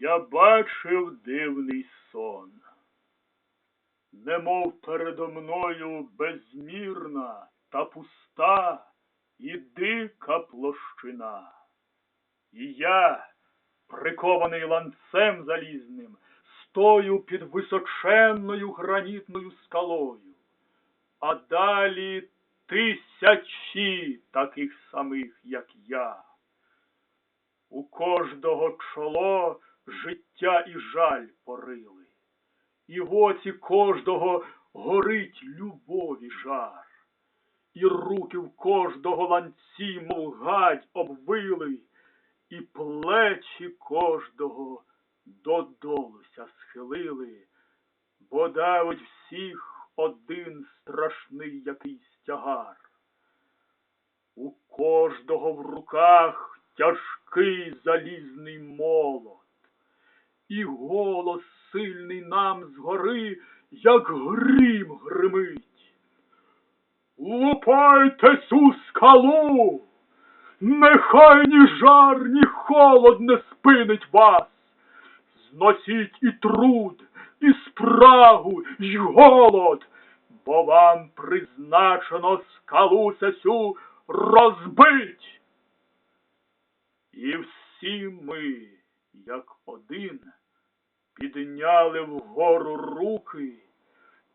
Я бачив дивний сон, немов передо мною безмірна та пуста і дика площина. І я, прикований ланцем залізним, стою під височенною гранітною скалою, а далі тисячі таких самих, як я. У кожного чоло життя і жаль порили, і в оці кожного горить любові жар, і руки в кожного ланці, мов гадь, обвили, і плечі кожного додолуся схилили, бо давить всіх один страшний якийсь тягар. У кожного в руках тяжкий залізний молот, і голос сильний нам згори, як грім гримить. Лупайте цю скалу, нехай ні жар, ні холод не спинить вас. Зносіть і труд, і спрагу, і голод, бо вам призначено скалу цю розбить. І всі ми, як один, підняли вгору руки,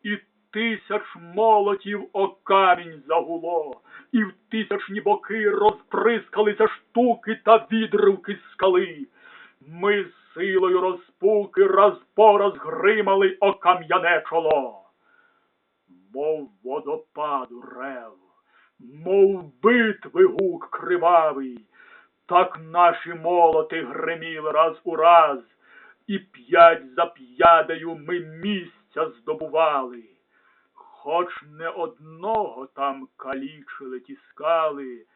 і тисяч молотів о камінь загуло, і в тисячні боки розприскалися штуки та відривки скали. Ми силою розпуки раз по раз гримали о кам'яне чоло. Мов водопаду рев, мов битви гук кривавий, так наші молоти гриміли раз у раз, і п'ять за п'ядею ми місця здобували. Хоч не одного там калічили ті скали,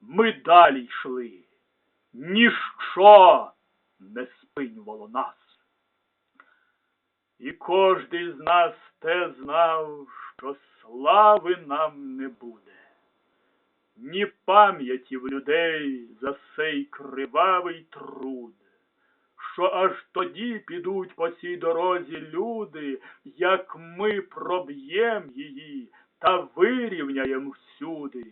ми далі йшли. Ніщо не спинювало нас. І кожний з нас те знав, що слави нам не буде ні пам'яті в людей за сей кривавий труд, що аж тоді підуть по цій дорозі люди, як ми проб'єм її та вирівняєм всюди,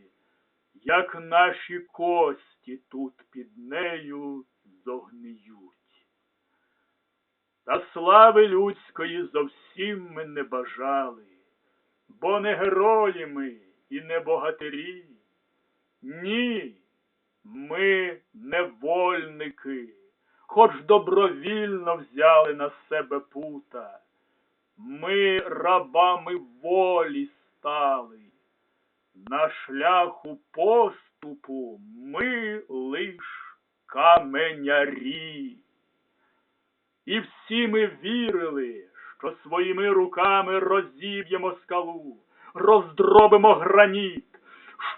як наші кості тут під нею зогниють. Та слави людської зовсім ми не бажали, бо не герої ми і не богатирі. Ні, ми невольники, хоч добровільно взяли на себе пута. Ми рабами волі стали. На шляху поступу ми лиш каменярі. І всі ми вірили, що своїми руками розіб'ємо скалу, роздробимо граніт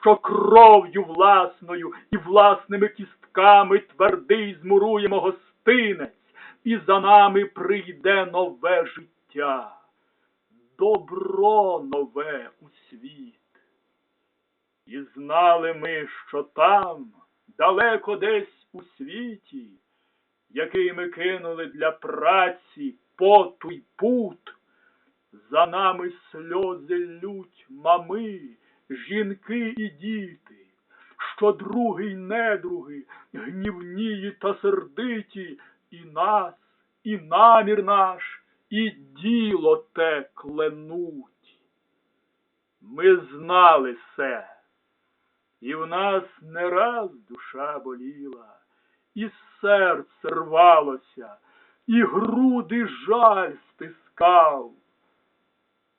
що кров'ю власною і власними кістками твердий змуруємо гостинець, і за нами прийде нове життя, добро нове у світ. І знали ми, що там, далеко десь у світі, який ми кинули для праці поту й пут, за нами сльози лють мами жінки і діти, що други й недруги, гнівнії та сердиті, і нас, і намір наш, і діло те кленуть. Ми знали все, і в нас не раз душа боліла, і серце рвалося, і груди жаль стискав,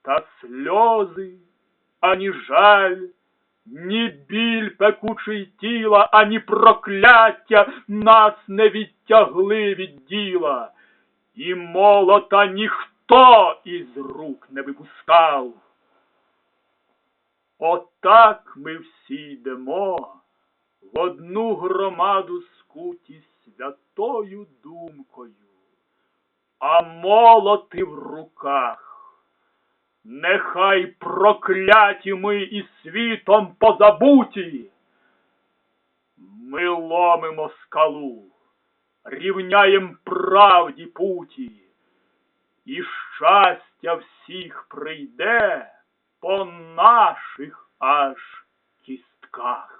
та сльози ані жаль, ні біль пекучий тіла, ані прокляття нас не відтягли від діла, і молота ніхто із рук не випускав. Отак ми всі йдемо в одну громаду скуті святою думкою, а молоти в руках. Нехай прокляті ми і світом позабуті. Ми ломимо скалу, рівняєм правді путі, і щастя всіх прийде по наших аж кістках.